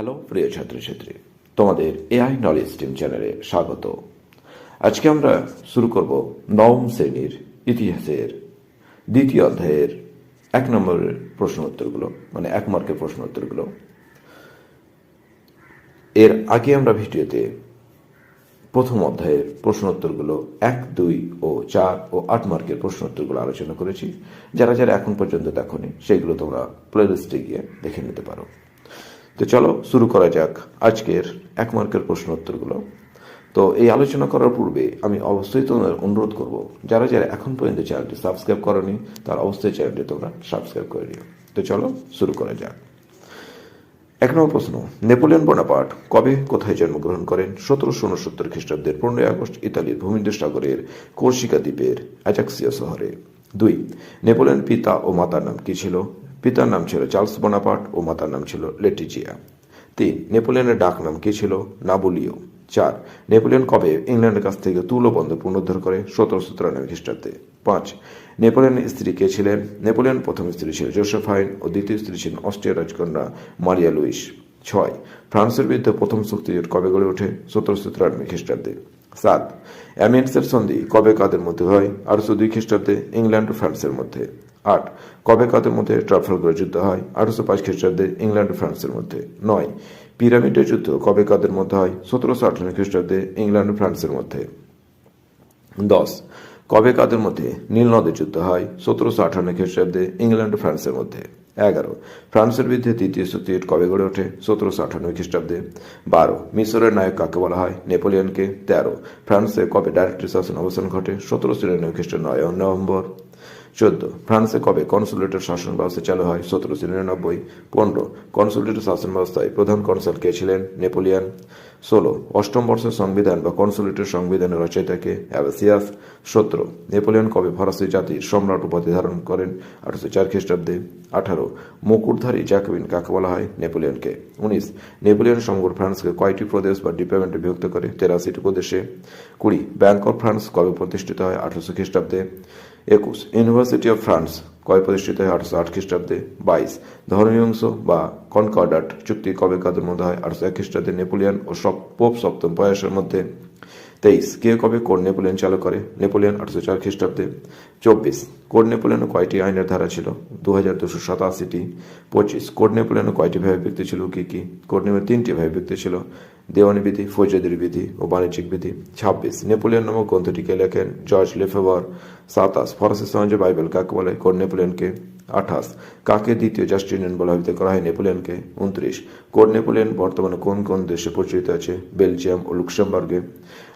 Hello, প্রিয় ছাত্রছাত্রী, তোমাদের এআই নলেজ টিম চ্যানেলে স্বাগত। আজকে আমরা শুরু করব নবম শ্রেণির ইতিহাসের দ্বিতীয় অধ্যায়ের এক নম্বরের প্রশ্ন উত্তরগুলো মানে এক মার্কের প্রশ্ন উত্তরগুলো। এর আগে আমরা ভিডিওতে প্রথম অধ্যায়ের প্রশ্ন উত্তরগুলো এক, দুই ও চার ও আট মার্কের প্রশ্ন উত্তরগুলো আলোচনা করেছি। যারা যারা এখন পর্যন্ত দেখনি, সেইগুলো তোমরা প্লেলিস্টে গিয়ে দেখে নিতে পারো। তো চলো শুরু করা যাক আজকের এক মার্কের প্রশ্ন উত্তরগুলো তো এই আলোচনা করার পূর্বে আমি অবশ্যই তোমাদের অনুরোধ করব, যারা যারা এখন পর্যন্ত চ্যানেলটি সাবস্ক্রাইব করনি, তার অবশ্যই চ্যানেলটি তোমরা সাবস্ক্রাইব করে নিও। তো চলো শুরু করা যাক। এক নম্বর প্রশ্ন, নেপোলিয়ন বোনাপার্ট কবে কোথায় জন্মগ্রহণ করেন? সতেরোশো উনসত্তর খ্রিস্টাব্দের পনেরোই আগস্ট, ইতালির ভূমিন্দ্র সাগরের কোর্সিকা দ্বীপের অ্যাজাক্সিয়া শহরে। দুই, নেপোলিয়ন পিতা ও মাতার নাম কি ছিল? পিতার নাম ছিল চার্লস বোনাপার্ট ও মাতার নাম ছিল লেটিজিয়া। তিন, নেপোলিয়নের ডাক নাম কি ছিল? নাবুলিও চার, নেপোলিয়ন কবে ইংল্যান্ডের কাছ থেকে তুলো বন্ধ পুনরুদ্ধার করে? সতেরোশো তিরানব্বই খ্রিস্টাব্দে। পাঁচ নেপোলিয়নের স্ত্রী কে ছিলেন? নেপোলিয়ন প্রথম স্ত্রী ছিল জোসেফাইন ও দ্বিতীয় স্ত্রী ছিলেন অস্ট্রিয়া রাজকন্যা মারিয়া লুইস। ছয়, ফ্রান্সের বিরুদ্ধে প্রথম শক্তিজোট কবে গড়ে ওঠে? সতেরোশো তিরানব্বই খ্রিস্টাব্দে। সাত। অ্যামিয়েন্সের সন্ধি কবে কাদের মধ্যে হয়? আঠারোশো দুই খ্রিস্টাব্দে ইংল্যান্ড ও ফ্রান্সের মধ্যে। আট। কবে কাদের মধ্যে ট্রাফালগার যুদ্ধ হয়? আঠারোশো পাঁচ খ্রিস্টাব্দে ইংল্যান্ড ও ফ্রান্সের মধ্যে। নয়। পিরামিডের যুদ্ধ কবে কাদের মধ্যে হয়? সতেরোশো আঠারো খ্রিস্টাব্দে ইংল্যান্ড ও ফ্রান্সের মধ্যে। দশ। কবে কাদের মধ্যে নীল নদের যুদ্ধ হয়? সতেরোশো আঠান্ন খ্রিস্টাব্দে ইংল্যান্ড ও ফ্রান্সের মধ্যে। এগারো। ফ্রান্সের বিরুদ্ধে তৃতীয় শক্তির কবে গড়ে ওঠে? সতেরোশো আটানব্বই খ্রিস্টাব্দে। বারো। মিশরের নায়ক কাকে বলা হয়? নেপোলিয়নকে। তেরো। ফ্রান্সে কবে ডাইরেক্টর শাসন অবসান ঘটে? সতেরোশো নিরানব্বই খ্রিস্টাব্দ নয় নভেম্বর। চোদ্দ। ফ্রান্সে কবে কনসুলেটের শাসন ব্যবস্থা চালু হয়? সতেরোশো নিরানব্বই পনেরো। কনসুলেটের শাসন ব্যবস্থায় প্রধান কনসাল কে ছিলেন? নেপোলিয়ান। ষোলো, অষ্টম বর্ষের সংবিধান বা কনসুলেটের সংবিধানের রচয়িতাকে অ্যাভাসিয়াস সতেরো, নেপোলিয়ন কবে ফরাসি জাতির সম্রাট উপাধি ধারণ করেন? আঠারোশো চার খ্রিস্টাব্দে। আঠারো, মুকুটধারী জ্যাকবিন কাকে বলা হয়? নেপোলিয়নকে উনিশ, নেপোলিয়ন সমগ্র ফ্রান্সকে কয়টি প্রদেশ বা ডিপার্টমেন্টে বিভক্ত করে? তেরাশিটি প্রদেশে। কুড়ি, ব্যাংক অফ ফ্রান্স কবে প্রতিষ্ঠিত হয়? আঠারোশো খ্রিস্টাব্দে। একুশ ইউনিভার্সিটি অফ ফ্রান্স কবে প্রতিষ্ঠিত হয় আটশো আট খ্রিস্টাব্দে? বাইশ ধর্মীয়ংশ বা কনকর্ডাট চুক্তি কবে কাদের মধ্যে হয়? আঠারোশো এক খ্রিস্টাব্দে নেপোলিয়ন ও পোপ সপ্তম বয়সের মধ্যে। তেইশ, কে কবে কোড নেপোলিয়ন চালু করে? নেপোলিয়ন আটশো চার খ্রিস্টাব্দে। চব্বিশ, কোড নেপোলিয়ন কয়টি আইনের ধারা ছিল? দু হাজার দুশো সাতাশিটি। পঁচিশ, কোড নেপোলিয়ন কয়টি ভাবে ব্যক্তি ছিল? কি কি? কোড নেপোলিয়ন তিনটি ভাবে ব্যক্তি ছিল। দেওয়ানি বিধি, ফৌজদারি বিধি ও বাণিজ্যিক বিধি। ছাব্বিশ, নেপোলিয়ন নামক গ্রন্থটিকে লেখেন জর্জ লেফেভার সাতাশ, ফরাসি সমাজে বাইবেল কাকে বলে? কোড নেপোলিয়নকে? আঠাশ, কাকে দ্বিতীয় জাস্টিনিয়ান বলা অভিহিত করা হয়? নেপোলিয়নকে। উনত্রিশ কোড নেপোলিয়ন বর্তমানে কোন কোন দেশে পরিচিত আছে? বেলজিয়াম ও লুক্সেমবার্গে।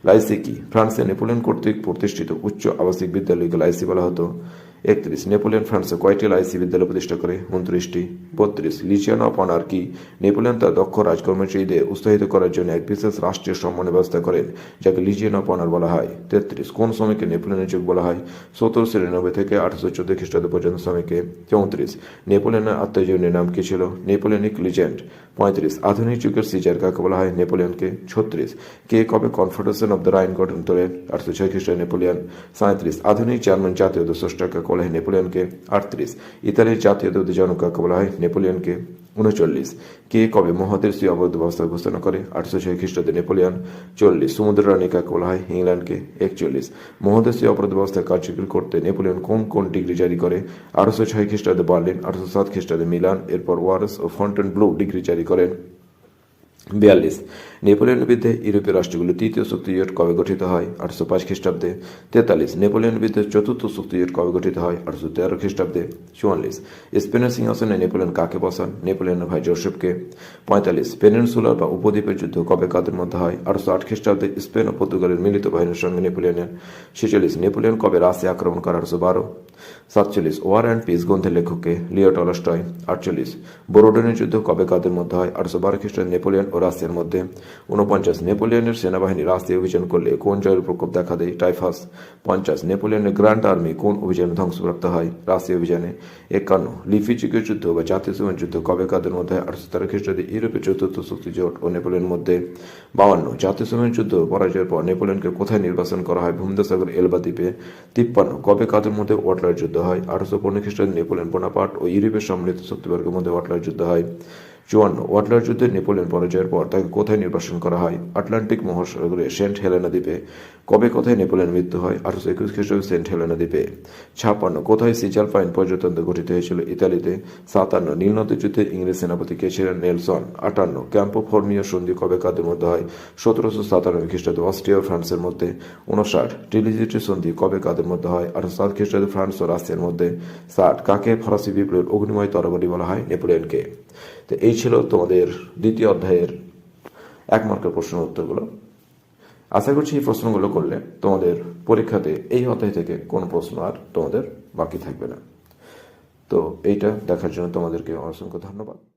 লাইসি কি ফ্রান্সে নেপোলিয়ন কর্তৃক প্রতিষ্ঠিত উচ্চ আবাসিক বিদ্যালয়কে লাইসি বলা হতো। একত্রিশ। নেপোলিয়ন ফ্রান্সে কয়টি লাইসি বিদ্যালয় প্রতিষ্ঠা করে? উনত্রিশটি। বত্রিশ। লিজিয়ন অফ অনার কি নেপোলিয়ন তার দক্ষ রাজকর্মচারীদের উৎসাহিত করার জন্য এক বিশেষ রাষ্ট্রীয় সম্মানের ব্যবস্থা করেন, যাকে লিজিয়ন অফ অনার বলা হয়। তেত্রিশ। কোন সময়কে নেপোলিয়নের যুগ বলা হয়? সতেরোশো নিরানব্বই থেকে আঠারোশো চোদ্দ খ্রিস্টাব্দ পর্যন্ত সময়কে চৌত্রিশ। নেপোলিয়নের আত্মজীবনীর নাম কি ছিল? Napoleonic legend. পঁয়ত্রিশ। আধুনিক যুগের সিজার কাকে বলা হয় নেপোলিয়নকে? ছত্রিশ। কে কবে কনফেডারেশন অব দ্য রাইন গঠন তোলেন? আঠারোশো ছয় খ্রিস্টাব্দ নেপোলিয়ন। সাঁত্রিশ আধুনিক জার্মান জাতীয় স্রষ্টা কাকে বলা হয় নেপোলিয়নকে আটত্রিশ, ইতালির জাতীয় জনক কাকে বলা হয় নেপোলিয়নকে উনচল্লিশ। কে কবে মহাদেশীয় অবৈধ ব্যবস্থা ঘোষণা করে? আটশো ছয় খ্রিস্টাব্দে নেপোলিয়ন চল্লিশ, সমুদ্র রানী কাকে বলা হয় ইংল্যান্ডকে একচল্লিশ। মহাদেশীয় অপরাধ ব্যবস্থা কার্যকর করতে নেপোলিয়ন কোন কোন ডিগ্রি জারি করে? আটশো ছয় খ্রিস্টাব্দে বার্লিন আটশো সাত খ্রিস্টাব্দে মিলান, এরপর ওয়ারেস ও ফন্টেন ব্লু ডিগ্রি জারি করেন। বিয়াল্লিশ। নেপোলিয়নের বিরুদ্ধে ইউরোপীয় রাষ্ট্রগুলো তৃতীয় শক্তিজোট কবে গঠিত হয়? আটশো পাঁচ খ্রিস্টাব্দে। তেতাল্লিশ। নেপোলিয়নের বিরুদ্ধে চতুর্থ শক্তিজোট কবে গঠিত হয়? আটশো তেরো খ্রিস্টাব্দে। চুয়াল্লিশ। স্পেনের সিংহাসনে নেপোলিয়ন কাকে বসান? নেপোলিয়নের ভাই জোসেফকে। পঁয়তাল্লিশ। পেনিনসুলার বা উপদ্বীপের যুদ্ধ কবে কাদের মধ্যে হয়? আটশো আট খ্রিস্টাব্দে স্পেন ও পর্তুগালের মিলিত বাহিনীর সঙ্গে নেপোলিয়নের। ছেচল্লিশ। নেপোলিয়ন কবে রাশিয়া আক্রমণ করে? আটশো বারো। সাতচল্লিশ। ওয়ার অ্যান্ড পিস গ্রন্থের লেখককে লিও টলস্টয়। আটচল্লিশ। বোরোডনের যুদ্ধ কবে কাদের মধ্যে হয়? আটশো বারো খ্রিস্টাব্দে নেপোলিয়ন ও রাশিয়ার মধ্যে। উনপঞ্চাশ নেপোলিয়নের সেনাবাহিনী রাশিয়া অভিযান করলে কোন জয়ের প্রকোপ দেখা দেয়? টাইফাস। পঞ্চাশ নেপোলিয়নের গ্র্যান্ড আর্মি কোন অভিযানে ধ্বংসপ্রাপ্ত হয়? রাশিয়া অভিযানে একান্ন। লিফিচিকের যুদ্ধ বা জাতীয় সীমার যুদ্ধ কবে কাদের মধ্যে আটশো তেরো খ্রিস্টাব্দে ইউরোপের চতুর্থ শক্তি জোট ও নেপোলিয়নের মধ্যে? বাউান্ন। জাতীয় সীমার যুদ্ধ পরাজয়ের পর নেপোলিয়নকে কোথায় নির্বাচন করা হয়? ভূমধ্যসাগর, এলবা দ্বীপে। তিপ্পান্ন। কবে কাদের মধ্যে ওয়াটলার যুদ্ধ হয়? আঠারোশো পনেরো খ্রিস্টাব্দে নেপোলিয়ন বোনাপার্ট ও ইউরোপের সম্মিলিত শক্তিবর্গের মধ্যে ওয়াটলার যুদ্ধ হয়। চুয়ান্ন। ওয়াটলার যুদ্ধে নেপোলিয়ন পরাজয়ের পর তাকে কোথায় নির্বাসন করা হয়? আটলান্টিক মহাসাগরে সেন্ট হেলেনা দ্বীপে কবে কোথায় নেপোলিয়ন মৃত্যু হয়? আঠারোশো একুশ খ্রিস্টাব্দে সেন্ট হেলেনা দ্বীপে। ছাপ্পান্ন, কোথায় সিজাল পাইন পর্যটন গঠিত হয়েছিল? ইতালিতে। সাতান্ন নীলনদী যুদ্ধে ইংরেজ সেনাপতি কে ছিলেন নেলসন? আটান্ন, ক্যাম্পো ফর্মীয় সন্ধি কবে কাদের মধ্যে হয়? সতেরোশো সাতানব্বই খ্রিস্টাব্দে অস্ট্রিয়া ও ফ্রান্সের মধ্যে। উনষাট ট্রিলিজিটি সন্ধি কবে কাদের মধ্যে হয়? আঠারোশো সাত খ্রিস্টাব্দে ফ্রান্স ও রাশিয়ার মধ্যে। ষাট, কাকে ফরাসি বিপ্লবের অগ্নিময় তরবারি বলা হয়? নেপোলিয়নকে। তো এই ছিল তোমাদের দ্বিতীয় অধ্যায়ের এক মার্কের প্রশ্ন উত্তরগুলো। আশা করছি এই প্রশ্নগুলো করলে তোমাদের পরীক্ষাতে এই অধ্যায় থেকে কোনো প্রশ্ন আর তোমাদের বাকি থাকবে না। তো এইটা দেখার জন্য তোমাদেরকে অসংখ্য ধন্যবাদ।